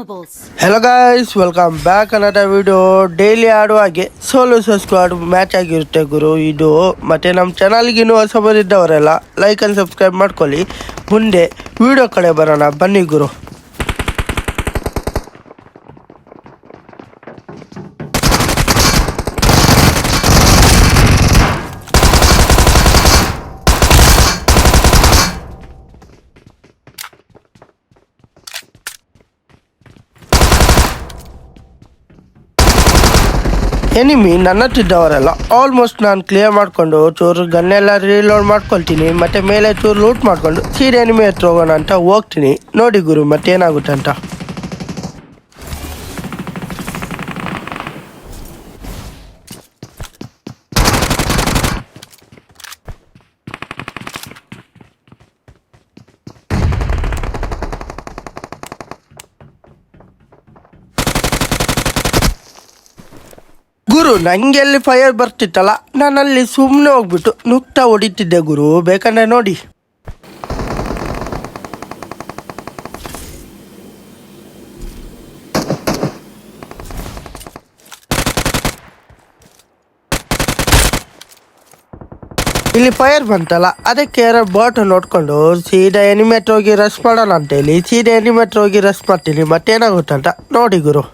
Hello guys welcome back ಅನ್ನೋದ video daily ಆಡುವ ಹಾಗೆ ಸೋಲೋ ಸ್ಕ್ವಾಡ್ ಮ್ಯಾಚ್ ಆಗಿರುತ್ತೆ ಗುರು. ಇದು ಮತ್ತೆ ನಮ್ಮ ಚಾನಲ್ಗೆ ಇನ್ನೂ ಹೊಸ ಬರಿದ್ದವರೆಲ್ಲ ಲೈಕ್ ಅಂಡ್ ಸಬ್ಸ್ಕ್ರೈಬ್ ಮಾಡ್ಕೊಳ್ಳಿ. ಮುಂದೆ ವಿಡಿಯೋ ಕಡೆ ಬರೋಣ. ಬನ್ನಿ ಗುರು. ಎನಿಮಿ ನನ್ನ ಹತ್ತಿದ್ದವರೆಲ್ಲ ಆಲ್ಮೋಸ್ಟ್ ನಾನು ಕ್ಲಿಯರ್ ಮಾಡಿಕೊಂಡು ಚೂರು ಗನ್ನೆಲ್ಲ ರೀಲೋಡ್ ಮಾಡ್ಕೊಳ್ತೀನಿ, ಮತ್ತೆ ಮೇಲೆ ಚೂರು ಲೂಟ್ ಮಾಡಿಕೊಂಡು ಸೀರೆ ಎನಿಮಿ ಹತ್ರ ಹೋಗೋಣ ಅಂತ ಹೋಗ್ತೀನಿ. ನೋಡಿ ಗುರು, ಮತ್ತೇನಾಗುತ್ತೆ ಅಂತ. ಗುರು ನಂಗೆ ಅಲ್ಲಿ ಫೈರ್ ಬರ್ತಿತ್ತಲ್ಲ, ನಾನಲ್ಲಿ ಸುಮ್ಮನೆ ಹೋಗ್ಬಿಟ್ಟು ನುಗ್ತಾ ಹೊಡಿತಿದ್ದೆ ಗುರು, ಬೇಕಂದ್ರೆ ನೋಡಿ. ಇಲ್ಲಿ ಫೈರ್ ಬಂತಲ್ಲ, ಅದಕ್ಕೆ ಯಾರೋ ಬಾಟ್ ನೋಡ್ಕೊಂಡು ಸೀದಾ ಎನಿಮೇಟ್ ಹೋಗಿ ರಶ್ ಮಾಡೋಣ ಅಂತ ಹೇಳಿ ಸೀದಾ ಎನಿಮೇಟ್ ಹೋಗಿ ರಶ್ ಮಾಡ್ತೀನಿ, ಮತ್ತೇನಾಗುತ್ತಂತ ನೋಡಿ ಗುರು.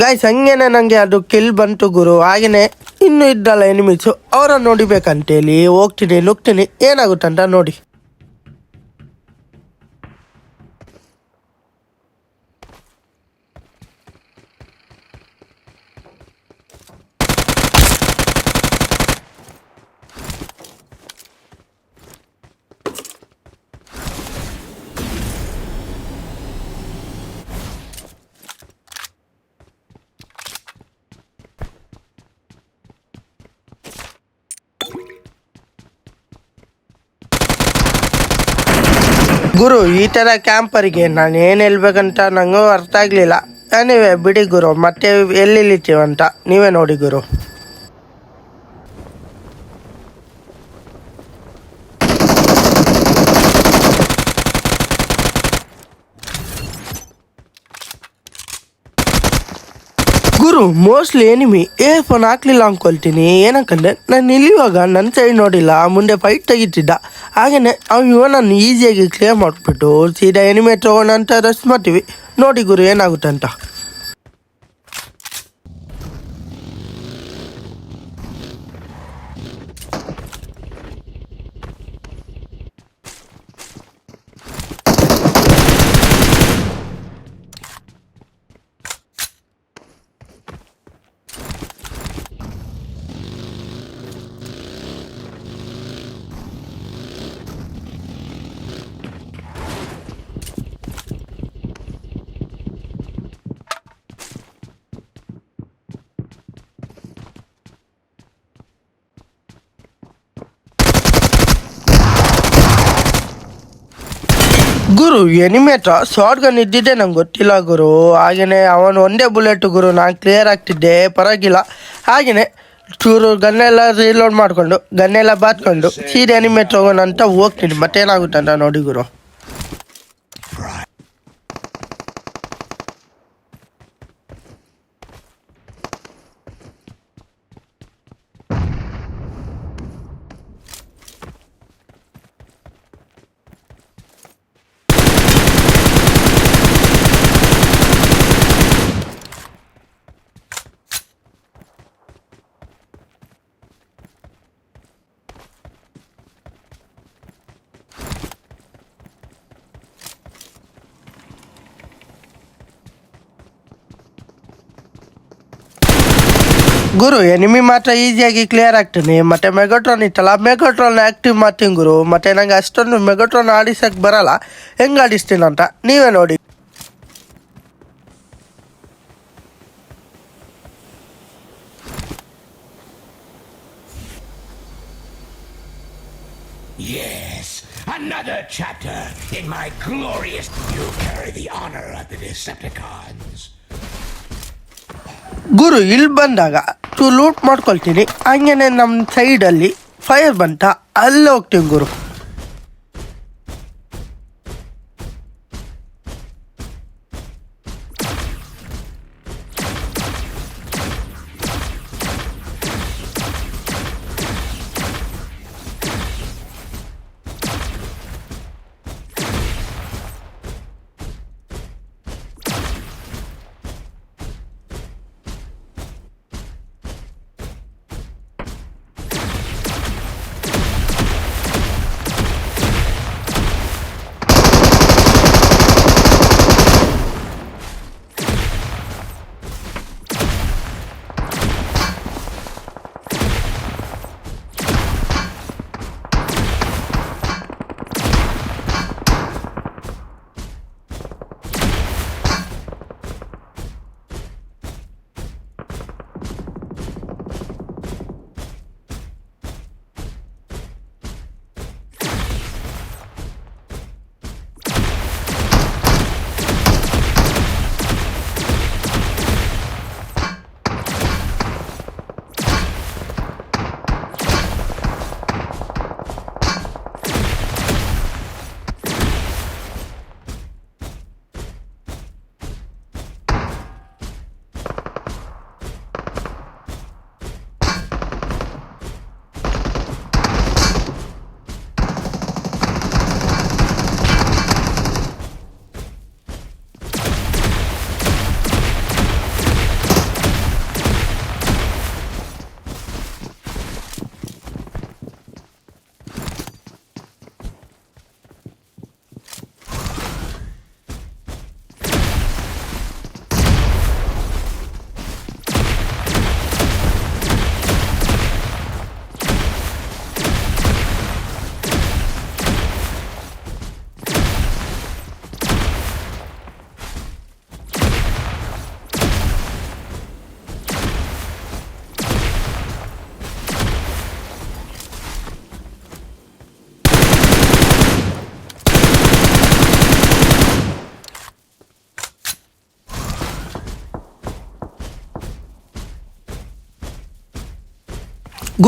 ಗಾಯ್ಸ್ ಹಂಗೇನೆ ನನಗೆ ಅದು ಕಿಲ್ ಬಂತು ಗುರು. ಹಾಗೇನೆ ಇನ್ನು ಇದ್ದಲ್ಲ ಎನಿಮಿಸು ಅವರನ್ನು ನೋಡಿಬೇಕಂತೇಳಿ ಹೋಗ್ತೀನಿ, ನುಗ್ತೀನಿ. ಏನಾಗುತ್ತಂತ ನೋಡಿ. ಗುರು, ಈ ಥರ ಕ್ಯಾಂಪರಿಗೆ ನಾನು ಏನು ಹೇಳ್ಬೇಕಂತ ನನಗೂ ಅರ್ಥ ಆಗಲಿಲ್ಲ. ನೀವೇ ಬಿಡಿ ಗುರು, ಮತ್ತೆ ಎಲ್ಲಿ ಇಳಿತೀವಂತ? ನೀವೇ ನೋಡಿ ಗುರು. ಗುರು ಮೋಸ್ಟ್ಲಿ ಎನಿಮಿ ಏ ಫೋನ್ ಹಾಕ್ಲಿಲ್ಲ ಅನ್ಕೊಳ್ತೀನಿ. ಏನಕ್ಕಂದ್ರೆ ನಾನು ಇಲ್ಲಿವಾಗ ನನ್ನ ಸೈಡ್ ನೋಡಿಲ್ಲ. ಮುಂದೆ ಫೈಟ್ ತೆಗಿತಿದ್ದ. ಹಾಗೇನೆ ಅವ್ನು ಇವನನ್ನು ಈಸಿಯಾಗಿ ಕ್ಲಿಯರ್ ಮಾಡಿಬಿಟ್ಟು ಸೀದಾ ಎನಿಮೆ ತಗೋಣ ಅಂತ ರಶ್ ಮಾಡ್ತೀವಿ. ನೋಡಿ ಗುರು, ಏನಾಗುತ್ತೆ ಅಂತ. ಗುರು ಎನಿಮೇಟ ಶಾರ್ಟ್ ಗನ್ ಇದ್ದಿದ್ದೆ ನಂಗೆ ಗೊತ್ತಿಲ್ಲ ಗುರು. ಹಾಗೆಯೇ ಅವನು ಒಂದೇ ಬುಲೆಟ್ ಗುರು, ನಾನು ಕ್ಲಿಯರ್ ಆಗ್ತಿದ್ದೆ, ಪರವಾಗಿಲ್ಲ. ಹಾಗೆಯೇ ಚೂರು ಗನ್ನೆಲ್ಲ ರೀಲೋಡ್ ಮಾಡಿಕೊಂಡು ಗನ್ನೆಲ್ಲ ಬಾತ್ಕೊಂಡು ಸೀರೆ ಎನಿಮೇಟ್ ಹೋಗೋಣ ಅಂತ ಹೋಗ್ತೀನಿ. ಮತ್ತೇನಾಗುತ್ತೆ ಅಂತ ನೋಡಿ ಗುರು. ಗುರು ಎನಿಮಿ ಮಾತ್ರ ಈಸಿಯಾಗಿ ಕ್ಲಿಯರ್ ಆಗ್ತೀನಿ ಮತ್ತೆ ಮೆಗಾಟ್ರಾನ್ ಇತ್ತಲ್ಲ ಮೆಗಾಟ್ರಾನ್ ಆಕ್ಟಿವ್ ಮಾಡ್ತೀನಿ ಗುರು ಮತ್ತೆ ನಂಗೆ ಅಷ್ಟೊಂದು ಮೆಗಾಟ್ರಾನ್ ಆಡಿಸಕ್ ಬರಲ್ಲ ಹೆಂಗ್ ಆಡಿಸ್ತೀನಿ ಅಂತ ನೀವೇ ನೋಡಿ Yes, another chapter in my glorious. You carry the honor of the Decepticons. ಗುರು ಇಲ್ಲಿ ಬಂದಾಗ ಟು ಲೂಟ್ ಮಾಡ್ಕೊಳ್ತೀನಿ. ಹಂಗೇನೆ ನಮ್ಮ ಸೈಡಲ್ಲಿ ಫೈರ್ ಬಂತ. ಅಲ್ಲೇ ಹೋಗ್ತೀನಿ ಗುರು.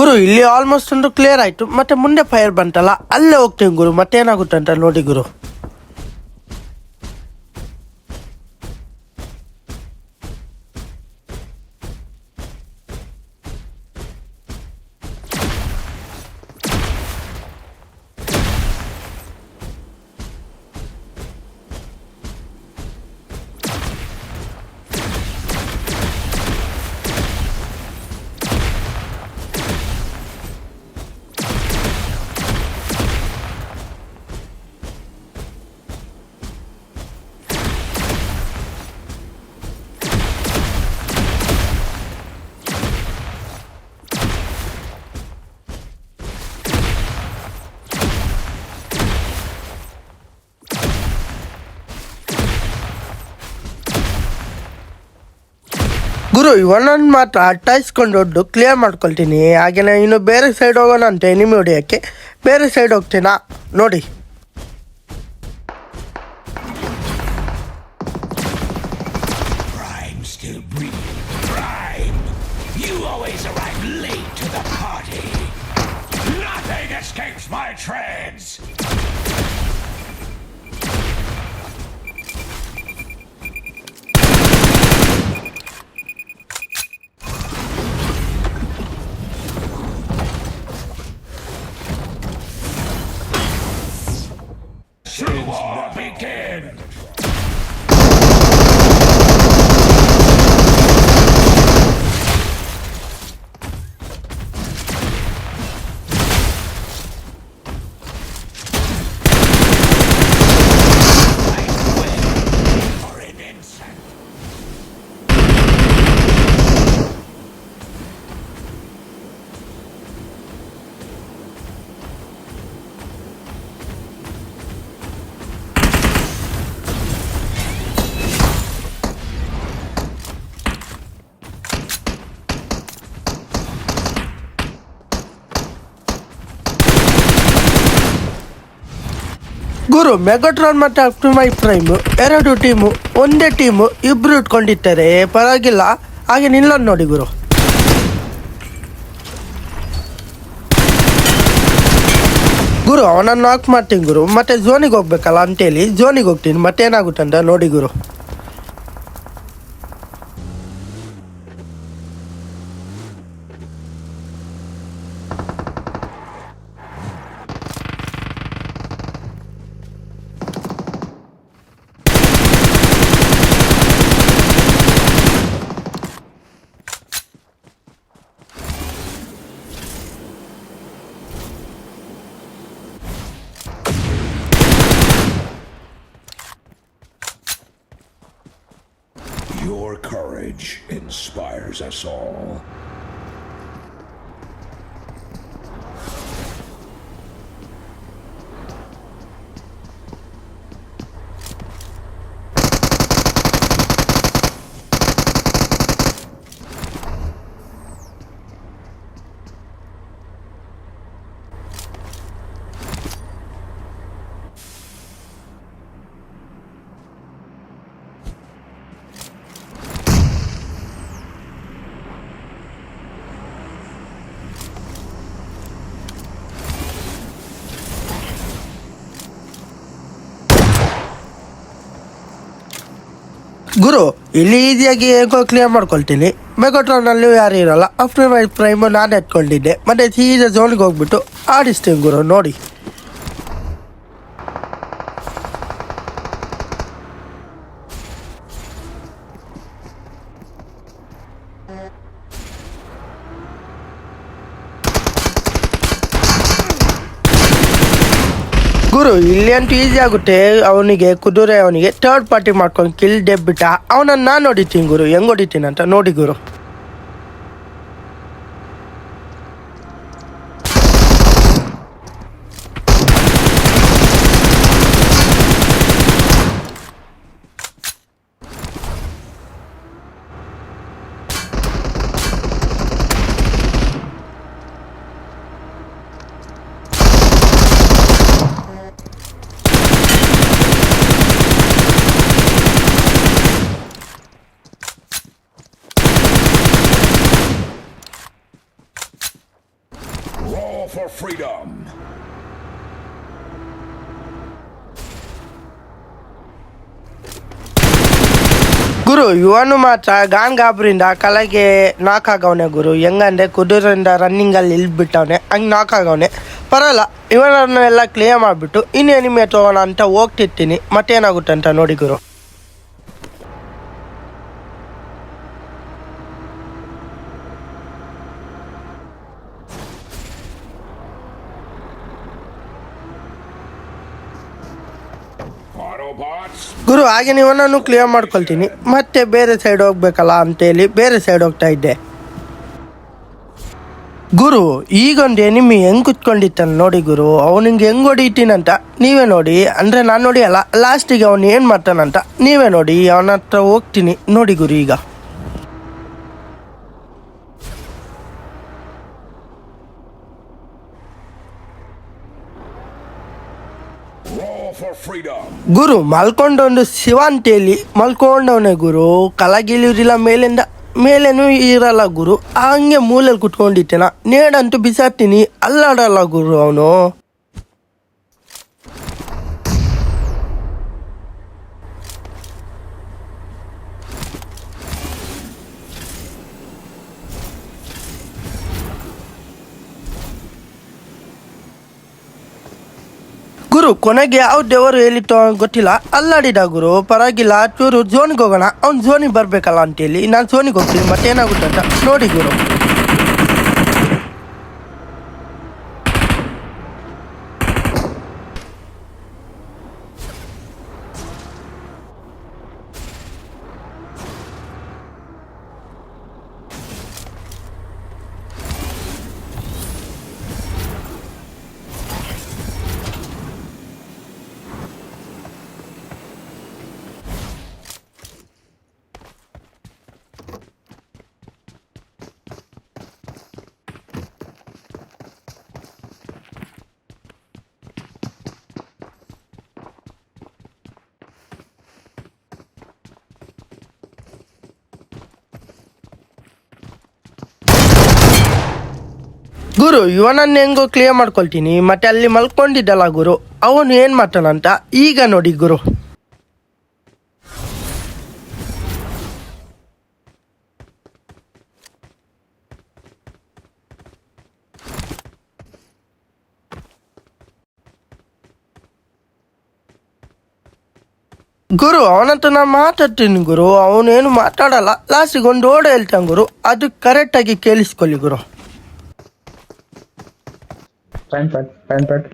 ಗುರು, ಇಲ್ಲಿ ಆಲ್ಮೋಸ್ಟ್ ಒಂದು ಕ್ಲಿಯರ್ ಆಯ್ತು. ಮತ್ತೆ ಮುಂದೆ ಫೈರ್ ಬಂತಲ್ಲ, ಅಲ್ಲೇ ಹೋಗ್ತೀನಿ ಗುರು ಮತ್ತೆ ಏನಾಗುತ್ತೆ ಅಂತ ನೋಡಿ ಗುರು. ಗುರು ಇವನೊಂದು ಮಾತ್ರ ಅಟ್ಟಾಯಿಸ್ಕೊಂಡು ದೊಡ್ಡ ಕ್ಲಿಯರ್ ಮಾಡ್ಕೊಳ್ತೀನಿ. ಹಾಗೇನೆ ಇನ್ನು ಬೇರೆ ಸೈಡ್ ಹೋಗೋಣ ಅಂತ ಎನಿಮಿ ಹೊಡಿಯೋಕ್ಕೆ ಬೇರೆ ಸೈಡ್ ಹೋಗ್ತೀನಾ? ನೋಡಿ. ಗುರು ಮೆಗಾಟ್ರಾನ್ ಮತ್ತೆ ಆಪ್ಟಿಮೈ ಪ್ರೈಮ್ ಎರಡು ಟೀಮು, ಒಂದೇ ಟೀಮು ಇಬ್ರು ಇಟ್ಕೊಂಡಿದ್ದಾರೆ ಪರವಾಗಿಲ್ಲ. ಹಾಗೆ ನಿಲ್ಲೋದು ನೋಡಿ ಗುರು. ಗುರು, ಅವನನ್ನು ನಾಕ್ ಮಾಡ್ತೀನಿ ಗುರು. ಮತ್ತೆ ಝೋನಿಗೆ ಹೋಗ್ಬೇಕಲ್ಲ ಅಂತೇಳಿ ಝೋನಿಗೆ ಹೋಗ್ತೀನಿ. ಮತ್ತೆ ಏನಾಗುತ್ತೆ ಅಂತ ನೋಡಿ ಗುರು. Your courage inspires us all. ಗುರು, ಇಲ್ಲಿ ಈಸಿಯಾಗಿ ಹೇಗೋ ಕ್ಲಿಯರ್ ಮಾಡ್ಕೊಳ್ತೀನಿ. ಮೆಗೋಟ್ರಾನಲ್ಲಿ ಯಾರು ಇರಲ್ಲ. ಆಫ್ಟರ್ ಮೈ ಪ್ರೈಮು ನಾನು ಎತ್ಕೊಂಡಿದ್ದೆ. ಮತ್ತೆ ಸೀದಾ ಝೋನಿಗೆ ಹೋಗ್ಬಿಟ್ಟು ಆಡಿಸ್ತೀನಿ ಗುರು, ನೋಡಿ. ಗುರು, ಇಲ್ಲಿ ಅಂತೂ ಈಸಿ ಆಗುತ್ತೆ. ಅವನಿಗೆ, ಕುದುರೆ ಅವನಿಗೆ ಥರ್ಡ್ ಪಾರ್ಟಿ ಮಾಡ್ಕೊಂಡು ಕಿಲ್ ಡೆಬ್ಬಿಟ್ಟ ಅವನನ್ನ ನಾನು ಹೊಡಿತೀನಿ ಗುರು. ಹೆಂಗ್ ಹೊಡಿತೀನಿ ಅಂತ? ನೋಡಿ ಗುರು. For freedom! ಗುರು ಯುವನು ಮಾತ್ರ ಗಾನ್ ಗಾಬ್ರಿಂದ ಕಲೆಗೆ ನಾಕ್ ಆಗವನೆ ಗುರು ಹೆಂಗಂದ್ರೆ ಕುದುರೆಯಿಂದ ರನ್ನಿಂಗ್ ಅಲ್ಲಿ ಇಲ್ಬಿಟ್ಟವನೆ ಹಂಗ್ ನಾಕ್ ಆಗವನೆ ಪರಲ್ಲ ಇವನನ್ನೆಲ್ಲ ಕ್ಲಿಯರ್ ಮಾಡಿಬಿಟ್ಟು ಇನ್ನು ಎನಿಮೆ ತಗೋಣ ಅಂತ ಹೋಗ್ತಿರ್ತೀನಿ ಮತ್ತೇನಾಗುತ್ತೆ ಅಂತ ನೋಡಿ ಗುರು ಗುರು ಹಾಗೆ ನಾನು ಕ್ಲಿಯರ್ ಮಾಡ್ಕೊಳ್ತೀನಿ. ಮತ್ತೆ ಬೇರೆ ಸೈಡ್ ಹೋಗ್ಬೇಕಲ್ಲ ಅಂತೇಳಿ ಬೇರೆ ಸೈಡ್ ಹೋಗ್ತಾ ಇದ್ದೆ. ಗುರು, ಈಗೊಂದು ಎನಿಮಿ ಹೆಂಗ್ ಕುತ್ಕೊಂಡಿತ್ತಾನೆ ನೋಡಿ ಗುರು. ಅವನಿಗೆ ಹೆಂಗ್ ಹೊಡಿತೀನಂತ ನೀವೇ ನೋಡಿ. ಅಂದ್ರೆ ನಾನು ನೋಡಿ ಅಲ್ಲ ಲಾಸ್ಟಿಗೆ ಅವನು ಏನು ಮಾಡ್ತಾನಂತ ನೀವೇ ನೋಡಿ. ಅವನ ಹತ್ರ ಹೋಗ್ತೀನಿ ನೋಡಿ ಗುರು ಈಗ roll for freedom! ಗುರು ಮಲ್ಕೊಂಡೊಂದು ಅಂತೇಳಿ ಮಲ್ಕೊಂಡವನೇ ಗುರು ಕಲಗಿಲಿರಿಲ್ಲ ಮೇಲಿಂದ ಮೇಲೇನು ಇರಲ್ಲ ಗುರು. ಹಂಗೆ ಮೂಲೆಯಲ್ಲಿ ಕುತ್ಕೊಂಡಿತ್ತೇನ ನೇಡಂತೂ ಬಿಸಾಡ್ತೀನಿ ಅಲ್ಲಾಡಲ್ಲ ಗುರು ಅವನು. ಗುರು, ಕೊನೆಗೆ ಯಾವ ದೇವರು ಹೇಳಿತ್ತು ಗೊತ್ತಿಲ್ಲ. ಅಲ್ಲಾಡಿದ ಗುರು, ಪರವಾಗಿಲ್ಲ, ಚೂರು ಝೋನಿಗೆ ಹೋಗೋಣ. ಅವ್ನು ಝೋನಿಗೆ ಬರ್ಬೇಕಲ್ಲ ಅಂತೇಳಿ ನಾನು ಝೋನಿಗೆ ಹೋಗ್ತೀನಿ, ಮತ್ತೇನಾಗುತ್ತೆ ಅಂತ ನೋಡಿ ಗುರು. ಗುರು, ಇವನನ್ನ ಹೆಂಗೋ ಕ್ಲಿಯರ್ ಮಾಡ್ಕೊಳ್ತೀನಿ. ಮತ್ತೆ ಅಲ್ಲಿ ಮಲ್ಕೊಂಡಿದ್ದಲ್ಲ ಗುರು, ಅವನು ಏನು ಮಾಡ್ತಾನಂತ ಈಗ ನೋಡಿ ಗುರು. ಗುರು, ಅವನಂತ ನಾ ಮಾತಾಡ್ತೀನಿ ಗುರು, ಅವನೇನು ಮಾತಾಡಲ್ಲ. ಲಾಸ್ಟಿಗೆ ಒಂದು ಓಡ ಹೇಳ್ತಾನೆ ಗುರು, ಅದು ಕರೆಕ್ಟಾಗಿ ಕೇಳಿಸ್ಕೊಳ್ಳಿ ಗುರು. ಪ್ಯಾನ್ ಪ್ಯಾಂಟ್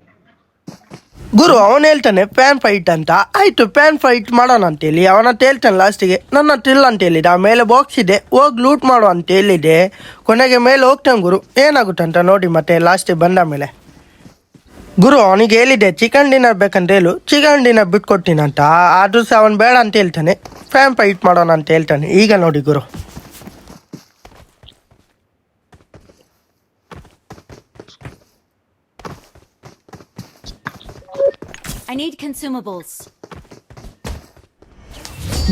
ಗುರು, ಅವನು ಹೇಳ್ತಾನೆ ಪ್ಯಾನ್ ಫೈಟ್ ಅಂತ. ಆಯ್ತು ಪ್ಯಾನ್ ಫೈಟ್ ಮಾಡೋಣ ಅಂತ ಹೇಳಿ ಅವನಂತ ಹೇಳ್ತಾನೆ ಲಾಸ್ಟಿಗೆ ನನ್ನ ಇಲ್ಲ ಅಂತ ಹೇಳಿದ? ಮೇಲೆ ಬಾಕ್ಸ್ ಇದೆ, ಹೋಗಿ ಲೂಟ್ ಮಾಡು ಅಂತ ಹೇಳಿದೆ. ಕೊನೆಗೆ ಮೇಲೆ ಹೋಗ್ತಾನೆ ಗುರು. ಏನಾಗುತ್ತಂತ ನೋಡಿ ಮತ್ತೆ ಲಾಸ್ಟಿಗೆ ಬಂದ ಮೇಲೆ. ಗುರು, ಅವನಿಗೆ ಹೇಳಿದೆ ಚಿಕನ್ ಡಿನ್ನರ್ ಬೇಕಂತ ಹೇಳು. ಚಿಕನ್ ಡಿನ್ನರ್ ಬಿಟ್ಕೊಡ್ತೀನಂತ ಆದರೂ ಸಹ ಅವನು ಬೇಡ ಅಂತ ಹೇಳ್ತಾನೆ. ಫ್ಯಾನ್ ಫೈಟ್ ಮಾಡೋಣ ಅಂತ ಹೇಳ್ತಾನೆ. ಈಗ ನೋಡಿ ಗುರು. I need consumables.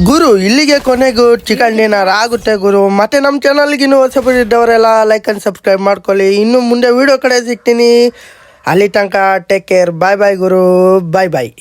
ಗುರು, ಇಲ್ಲಿಗೆ ಕೊನೆಗೂ ಚಿಕನ್ ಡಿನ್ನರ್ ಆಗುತ್ತೆ ಗುರು. ಮತ್ತೆ ನಮ್ಮ ಚಾನಲ್ಗೆ ಇನ್ನೂ ಹೊಸಬಿಟ್ಟಿದ್ದವರೆಲ್ಲ ಲೈಕ್ ಅಂಡ್ ಸಬ್ಸ್ಕ್ರೈಬ್ ಮಾಡ್ಕೊಳ್ಳಿ. ಇನ್ನು ಮುಂದೆ ವಿಡಿಯೋ ಕಡೆ ಸಿಗ್ತೀನಿ. ಅಲ್ಲಿ ತನಕ ಟೇಕ್ ಕೇರ್ ಬಾಯ್ ಬಾಯ್ ಗುರು. ಬಾಯ್ ಬಾಯ್